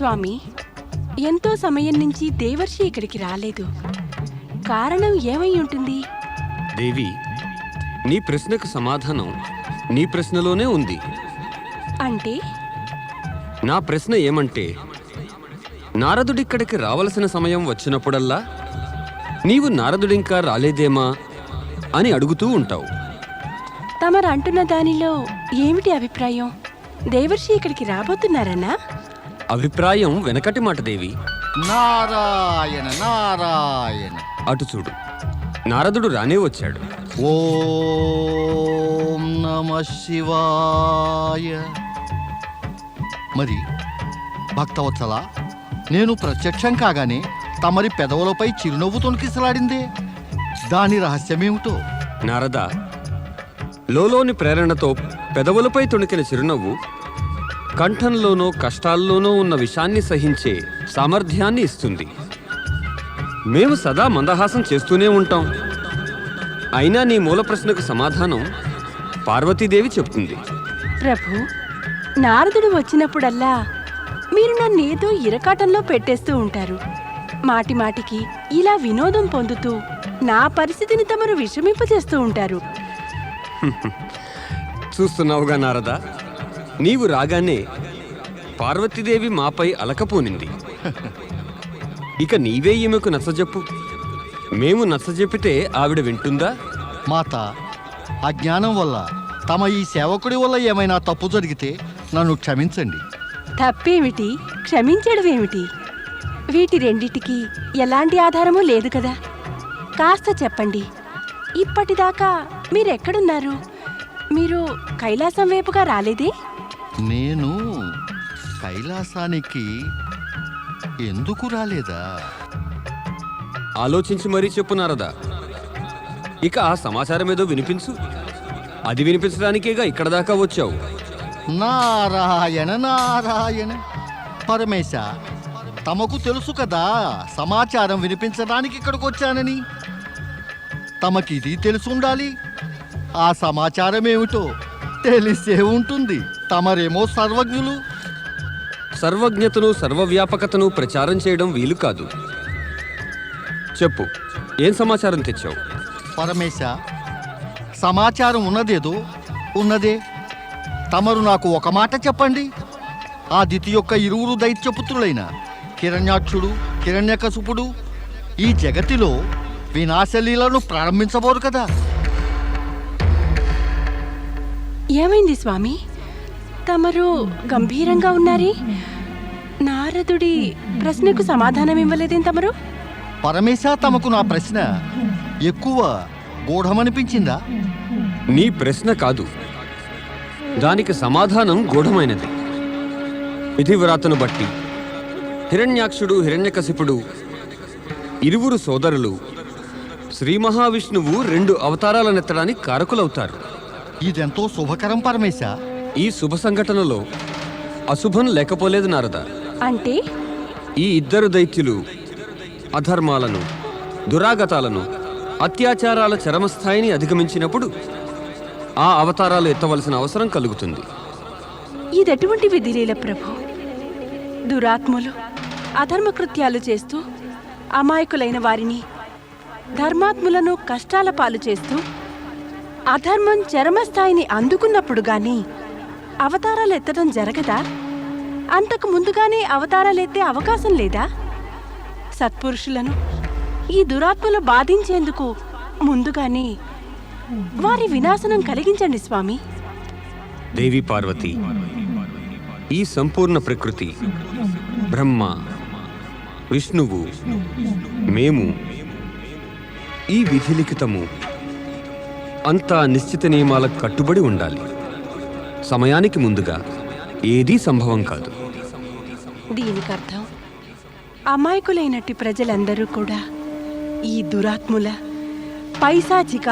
స్వామి ఎంతో సమయం నుంచి దేవర్షి ఇక్కడికి రాలేదు. కారణం ఏమై ఉంటుంది? దేవి నీ ప్రశ్నకు సమాధానం నీ ప్రశ్నలోనే ఉంది. అంటే? నా ప్రశ్న ఏమంటే నారదుడిక్కడికి రావలసిన సమయం వచ్చినప్పుడల్లా నీవు నారదుడింకా రాలేదేమా అని అడుగుతూ ఉంటావు. తమరు అంటున్న దానిలో ఏమిటి అభిప్రాయం? దేవర్షి ఇక్కడికి రాబోతున్నారన్నా అభిప్రాయం వెనకటి మాట దేవి. నారాయణ నారాయణ. అటు చూడు. నారదుడు రానే వచ్చాడు. ఓం నమ శివాయ. మరి భక్తవత్సల నేను ప్రత్యక్షం కాగానే తమరి పెదవులపై చిరునవ్వు తొణికిసలాడిందే. దాని రహస్యమేమిటో? నారద లోలోని ప్రేరణతో పెదవులపై తొణికిన చిరునవ్వు కంఠంలోనో కష్టాల్లోనో ఉన్న విషాన్ని సహించే సామర్థ్యాన్ని ఇస్తుంది. మేము సదా మందహాసం చేస్తూనే ఉంటాం. అయినా నీ మూల ప్రశ్నకు సమాధానం పార్వతీదేవి చెప్తుంది. ప్రభు నారదుడు వచ్చినప్పుడల్లా మీరు నన్నేదో ఇరకాటంలో పెట్టేస్తూ ఉంటారు. మాటి మాటికి ఇలా వినోదం పొందుతూ నా పరిస్థితిని తమరు విషమింపజేస్తూ ఉంటారు. చూస్తున్నావుగా నారద? నీవు రాగానే పార్వతీదేవి మాపై అలకపోనింది. ఇక నీవే ఈమెకు నచ్చజెప్పు. మేము నచ్చజెప్పితే ఆవిడ వింటుందా? మాత అజ్ఞానం వల్ల తమ ఈ సేవకుడి వల్ల ఏమైనా తప్పు జరిగితే నన్ను క్షమించండి. తప్పేమిటి? క్షమించడమేమిటి వీటి రెండిటికి ఎలాంటి ఆధారమూ లేదు కదా. కాస్త చెప్పండి. ఇప్పటిదాకా మీరెక్కడున్నారు? మీరు కైలాసం వైపుగా రాలేదే? నేను కైలాసానికి ఎందుకు రాలేదా? ఆలోచించి మరీ చెప్పు నారదా. ఇక ఆ సమాచారం ఏదో వినిపించు. అది వినిపించడానికేగా ఇక్కడ దాకా వచ్చావు. నారాయణ నారాయణ. పరమేశ తమకు తెలుసు కదా సమాచారం వినిపించడానికి ఇక్కడికి వచ్చానని. తమకి ఇది తెలిసి ఉండాలి. ఆ సమాచారం ఏమిటో తెలిసే ఉంటుంది. తమరేమో సర్వజ్ఞులు. సర్వజ్ఞతను సర్వవ్యాపకతను ప్రచారం చేయడం వీలు కాదు. చెప్పు ఏం సమాచారం తెచ్చావు? పరమేశ సమాచారం ఉన్నదేదో ఉన్నదే. తమరు నాకు ఒక మాట చెప్పండి. ఆ దితి యొక్క ఇరువురు దైత్యపుత్రులైన కిరణ్యాక్షుడు కిరణ్యకసుపుడు ఈ జగతిలో వినాశలీలను ప్రారంభించబోరు కదా. ఏమైంది స్వామి? తమరు గంభీరంగా ఉన్నారే? నారదుడి ప్రశ్నకు సమాధానం ఇవ్వలేదేం తమరు? పరమేశ తమకు నా ప్రశ్న ఎక్కువ గూఢమనిపించిందా? నీ ప్రశ్న కాదు. దానికి సమాధానం గూఢమైనది. విధివ్రాతను బట్టి హిరణ్యాక్షుడు హిరణ్యకశిపుడు ఇరువురు సోదరులు శ్రీ మహావిష్ణువు రెండు అవతారాలనెత్తడానికి కారకులవుతారు. ఇదెంతో శుభకరం పరమేశ. ఈ శుభ సంఘటనలో అశుభం లేకపోలేదు నారద. అంటే? ఈ ఇద్దరు దైత్యులు అధర్మాలను దురాగతాలను అత్యాచారాల చరమస్థాయిని అధిగమించినప్పుడు ఆ అవతారాలు ఎత్తవలసిన అవసరం కలుగుతుంది. ఇదెటువంటి విధిలీల ప్రభు? దురాత్ములు అధర్మకృత్యాలు చేస్తూ అమాయకులైన వారిని ధర్మాత్ములను కష్టాల పాలు చేస్తూ అధర్మం చరమస్థాయిని అందుకున్నప్పుడు గాని అవతారాలు ఎత్తడం జరగదా? అంతకు ముందుగానే అవతారాలు ఎత్తే అవకాశం లేదా? సత్పురుషులను ఈ దురాత్మలు బాధించేందుకు ముందుగానే వారి వినాశనం కలిగించండి స్వామి. దేవి పార్వతి ఈ సంపూర్ణ ప్రకృతి బ్రహ్మ విష్ణువు మేము ఈ విధిలిఖితము అంతా నిశ్చిత నియమాలకు కట్టుబడి ఉండాలి. సమయానికి ముందుగా ఏదీ సంభవం కాదు. దీనికి అర్థం. అమాయకులైనట్టి ప్రజలందరూ కూడా ఈ దురాత్ముల పైశాచిక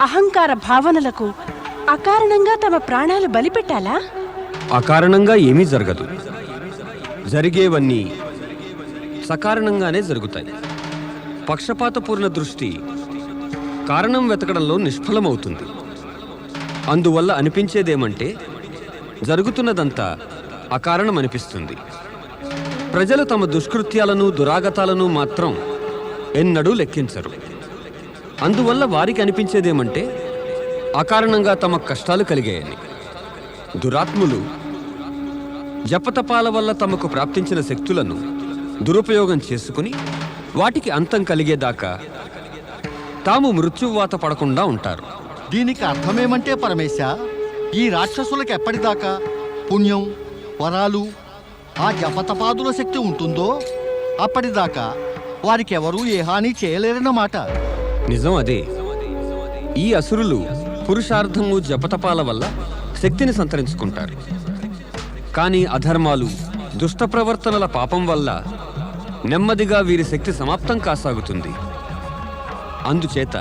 అహంకార భావనలకు అకారణంగా తమ ప్రాణాలు బలిపెట్టాలా? అకారణంగా ఏమీ జరగదు. జరిగేవన్నీ సకారణంగానే జరుగుతాయి. పక్షపాతపూర్ణ దృష్టి కారణం వెతకడంలో నిష్ఫలమవుతుంది. అందువల్ల అనిపించేదేమంటే జరుగుతున్నదంతా అకారణం అనిపిస్తుంది ప్రజలు తమ దుష్కృత్యాలను దురాగతాలను మాత్రం ఎన్నడూ లెక్కించరు. అందువల్ల వారికి అనిపించేదేమంటే అకారణంగా తమ కష్టాలు కలిగాయని. దురాత్ములు జపతపాల వల్ల తమకు ప్రాప్తించిన శక్తులను దురుపయోగం చేసుకుని వాటికి అంతం కలిగేదాకా తాము మృత్యువాత పడకుండా ఉంటారు. దీనికి అర్థమేమంటే పరమేశ ఈ రాక్షసులకు ఎప్పటిదాకా? పుణ్యం వరాలు ఆ జపతపాదుల శక్తి ఉంటుందో అప్పటిదాకా వారికి ఎవరూ ఏ హాని చేయలేరన్నమాట. నిజం అదే. ఈ అసురులు పురుషార్థము జపతపాల వల్ల శక్తిని సంతరించుకుంటారు. కానీ అధర్మాలు దుష్ట ప్రవర్తనల పాపం వల్ల నెమ్మదిగా వీరి శక్తి సమాప్తం కాసాగుతుంది. అందుచేత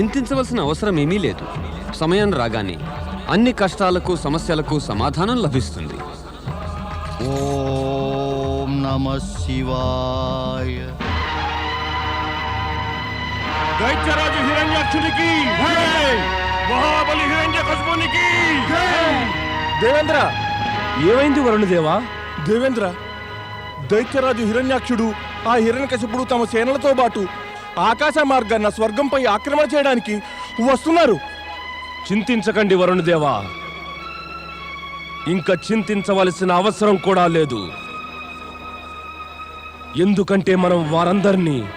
చింతించవలసిన అవసరం ఏమీ లేదు. సమయం రాగానే అన్ని కష్టాలకు సమస్యలకు సమాధానం లభిస్తుంది. ఓం నమ శివాయ. దైత్యరాజు హిరణ్యాక్షునికి మహాబలి హిరణ్య కస్మునికి దేవేంద్ర ఏమైంది వరుణదేవా దేవేంద్ర దైత్యరాజు హిరణ్యాక్షుడు ఆ హిరణ్యకశిపుడు తమ సేనలతో పాటు ఆకాశ మార్గాన్న స్వర్గంపై ఆక్రమణ చేయడానికి వస్తున్నారు. చింతించకండి వరుణదేవా. ఇంకా చింతించవలసిన అవసరం కూడా లేదు. ఎందుకంటే మనం వారందరినీ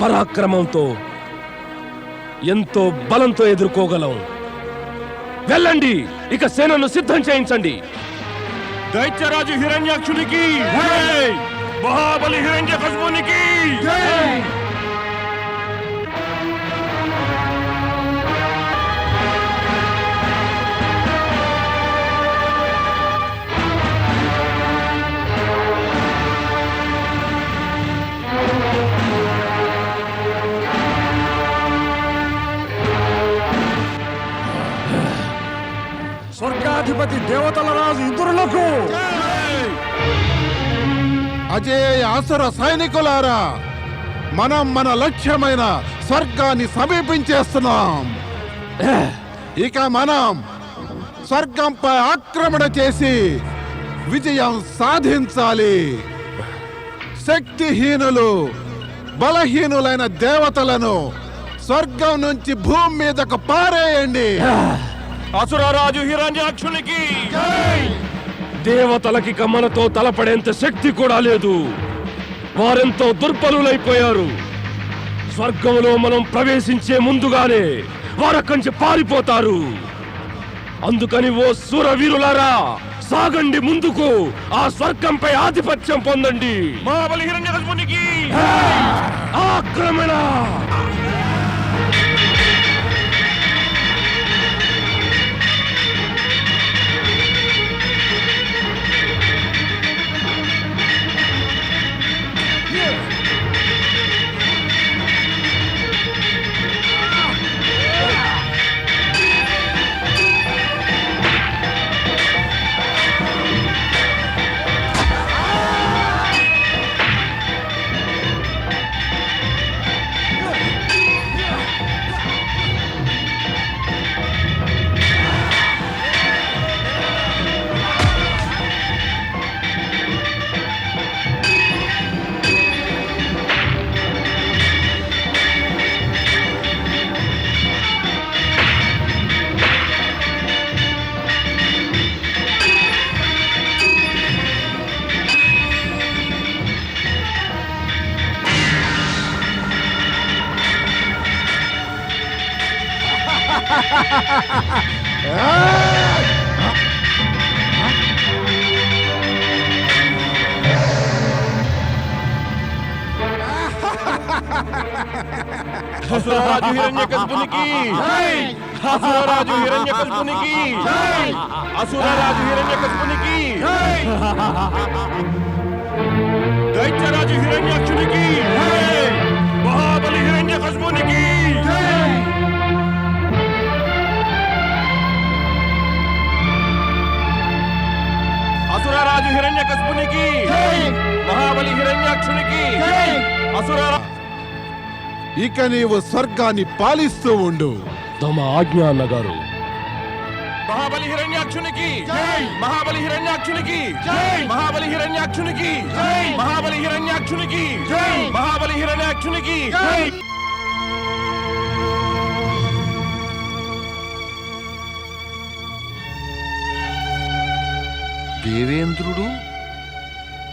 పరాక్రమంతో ఎంతో బలంతో ఎదుర్కోగలం. వెళ్ళండి ఇక సేనను సిద్ధం చేయించండి. దైత్యరాజు హిరణ్యాక్షునికి మహాబలి హిరణ్య కస్మునికి అధిపతి దేవతల రాజు ఇంద్రులకు. అజేయ అసుర సైనికులారా మనం మన లక్ష్యమైన స్వర్గాన్ని సమీపించేస్తున్నాం. ఇక మనం స్వర్గంపై ఆక్రమణ చేసి విజయం సాధించాలి. శక్తిహీనులు బలహీనులైన దేవతలను స్వర్గం నుంచి భూమి మీదకు పారేయండి. అసురరాజు హిరణ్యాక్షునికి! దేవతలకి కమ్మలతో తలపడేంత శక్తి కూడా లేదు. వారెంతో దుర్బలులైపోయారు. స్వర్గంలో మనం ప్రవేశించే ముందుగానే వారక్కంచి పారిపోతారు. అందుకని ఓ సూరవీరులారా సాగండి ముందుకు. ఆ స్వర్గంపై ఆధిపత్యం పొందండి. మహాబలి హిరణ్య కస్మునికి ఆక్రమణ అసురరాజు హిరణ్య కస్మునికి అసురరాజు హిరణ్య కస్మునికి అసురరాజు హిరణ్య కస్మునికి దైత్యరాజు హిరణ్యాక్షునికి మహాబలి అసుర ఇక నీవు స్వర్గాన్ని పాలిస్తూ ఉండు. తమ ఆజ్ఞ అన్నగారు మహాబలి హిరణ్యాక్షునికి. జై. మహాబలి హిరణ్యాక్షునికి. జై. మహాబలి హిరణ్యాక్షునికి. జై. మహాబలి హిరణ్యాక్షునికి. జై. మహాబలి హిరణ్యాక్షునికి. జై. దేవేంద్రుడు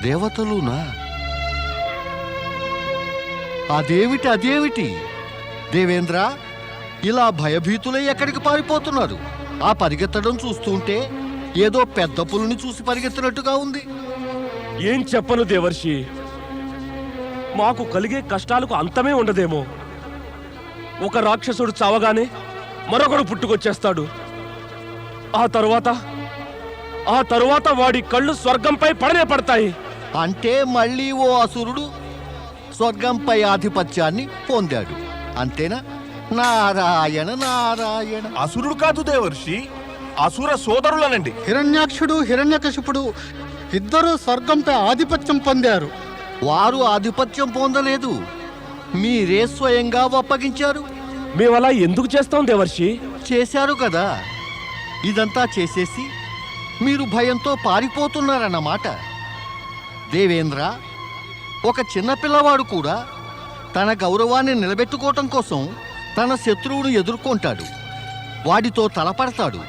దేవతలునా? అదేమిటి అదేమిటి? దేవేంద్ర ఇలా భయభీతులై ఎక్కడికి పారిపోతున్నారు? ఆ పరిగెత్తడం చూస్తుంటే ఏదో పెద్ద పులిని చూసి పరిగెత్తినట్టుగా ఉంది. ఏం చెప్పను దేవర్షి? మాకు కలిగే కష్టాలకు అంతమే ఉండదేమో. ఒక రాక్షసుడు చావగానే మరొకడు పుట్టుకొచ్చేస్తాడు. ఆ తరువాత ఆ తరువాత వాడి కళ్ళు స్వర్గంపై పడనే పడతాయి. అంటే మళ్ళీ ఓ అసురుడు స్వర్గంపై ఆధిపత్యాన్ని పొందాడు. అంతేనా? నారాయణ నారాయణ. అసురుడు కాదు దేవర్షి అసుర సోదరులనండి. హిరణ్యాక్షుడు హిరణ్యకశిపుడు ఇద్దరూ స్వర్గంపై ఆధిపత్యం పొందారు. వారు ఆధిపత్యం పొందలేదు. మీరే స్వయంగా అప్పగించారు. మేమలా ఎందుకు చేస్తాం దేవర్షి? చేశారు కదా. ఇదంతా చేసేసి మీరు భయంతో పారిపోతున్నారన్నమాట. దేవేంద్ర ఒక చిన్న పిల్లవాడు కూడా తన గౌరవాన్ని నిలబెట్టుకోవటం కోసం తన శత్రువును ఎదుర్కొంటాడు. వాడితో తలపడతాడు.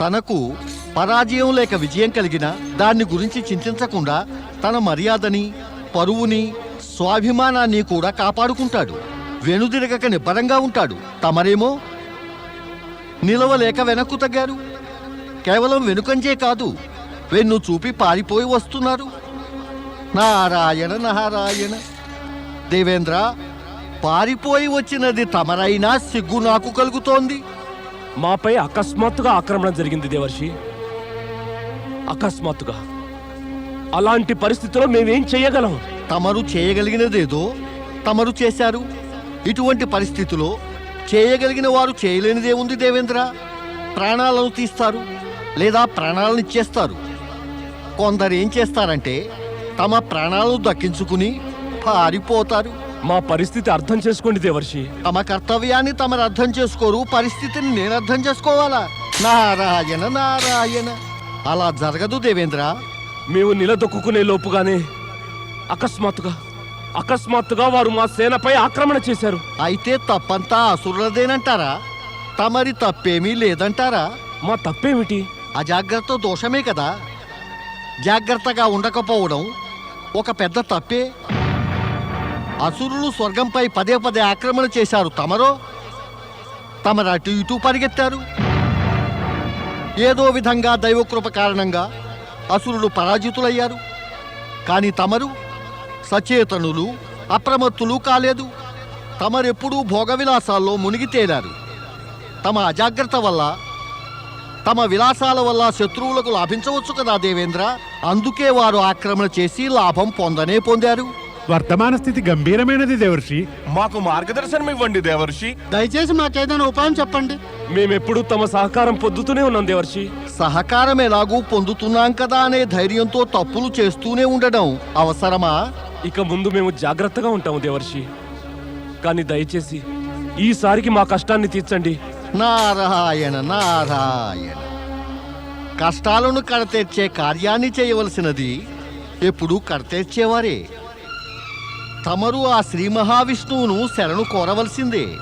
తనకు పరాజయం లేక విజయం కలిగినా దాన్ని గురించి చింతించకుండా తన మర్యాదని పరువుని స్వాభిమానాన్ని కూడా కాపాడుకుంటాడు. వెనుదిరగక నిబ్బరంగా ఉంటాడు. తమరేమో? నిలవలేక వెనక్కు తగ్గారు. కేవలం వెనుకంజే కాదు వెన్ను చూపి పారిపోయి వస్తున్నారు. నారాయణ నారాయణ. దేవేంద్ర పారిపోయి వచ్చినది తమరైనా సిగ్గు నాకు కలుగుతోంది. మాపై అకస్మాత్తుగా ఆక్రమణ జరిగింది దేవర్షి. అకస్మాత్తుగా. అలాంటి పరిస్థితిలో మేమేం చెయ్యగలం తమరు చేయగలిగినదేదో తమరు చేశారు. ఇటువంటి పరిస్థితిలో చేయగలిగిన వారు చేయలేనిదేముంది దేవేంద్ర? ప్రాణాలను తీస్తారు లేదా ప్రాణాలను ఇచ్చేస్తారు. కొందరు ఏం చేస్తారంటే తమ ప్రాణాలను దక్కించుకుని పారిపోతారు. మా పరిస్థితి అర్థం చేసుకోండి దేవర్షి. తమ కర్తవ్యాన్ని తమరు అర్థం చేసుకోరు పరిస్థితిని నేను అర్థం చేసుకోవాలా? నారాయణ నారాయణ. అలా జరగదు దేవేంద్ర. మేము నిలదొక్కునే లోపుగానే అకస్మాత్తుగా అకస్మాత్తుగా వారు మా సేనపై ఆక్రమణ చేశారు. అయితే తప్పంతా అసురులదేనంటారా? తమరి తప్పేమీ లేదంటారా? మా తప్పేమిటి? అజాగ్రత్త దోషమే కదా. జాగ్రత్తగా ఉండకపోవడం ఒక పెద్ద తప్పే. అసురులు స్వర్గంపై పదే పదే ఆక్రమణ చేశారు తమరో తమరు అటు ఇటు పరిగెత్తారు. ఏదో విధంగా దైవకృప కారణంగా అసురులు పరాజితులయ్యారు. కానీ తమరు సచేతనులు అప్రమత్తులు కాలేదు. తమరెప్పుడూ భోగవిలాసాల్లో మునిగి తేలారు తమ అజాగ్రత్త వల్ల తమ విలాసాల వల్ల శత్రువులకు లాభించవచ్చు కదా దేవేంద్ర? అందుకే వారు ఆక్రమణ చేసి లాభం పొందనే పొందారు. వర్తమాన స్థితి గంభీరమైనది దేవర్షి. మాకు మార్గదర్శనం ఇవ్వండి దేవర్షి. దయచేసి మాకేదైనా ఉపాయం చెప్పండి. మేమెప్పుడు తమ సహకారం పొద్దుతూనే ఉన్నాం దేవర్షి. సహకారం ఎలాగూ పొందుతున్నాం కదా అనే ధైర్యంతో తప్పులు చేస్తూనే ఉండడం అవసరమా? ఇక ముందు మేము జాగ్రత్తగా ఉంటాము దేవర్షి. కానీ దయచేసి ఈసారికి మా కష్టాన్ని తీర్చండి. నారాయణ నారాయణ. కష్టాలను కడతీర్చే కార్యాన్ని చేయవలసినది ఎప్పుడూ కడతెచ్చేవారే తమరు ఆ శ్రీ మహావిష్ణువును శరణు కోరవలసిందే.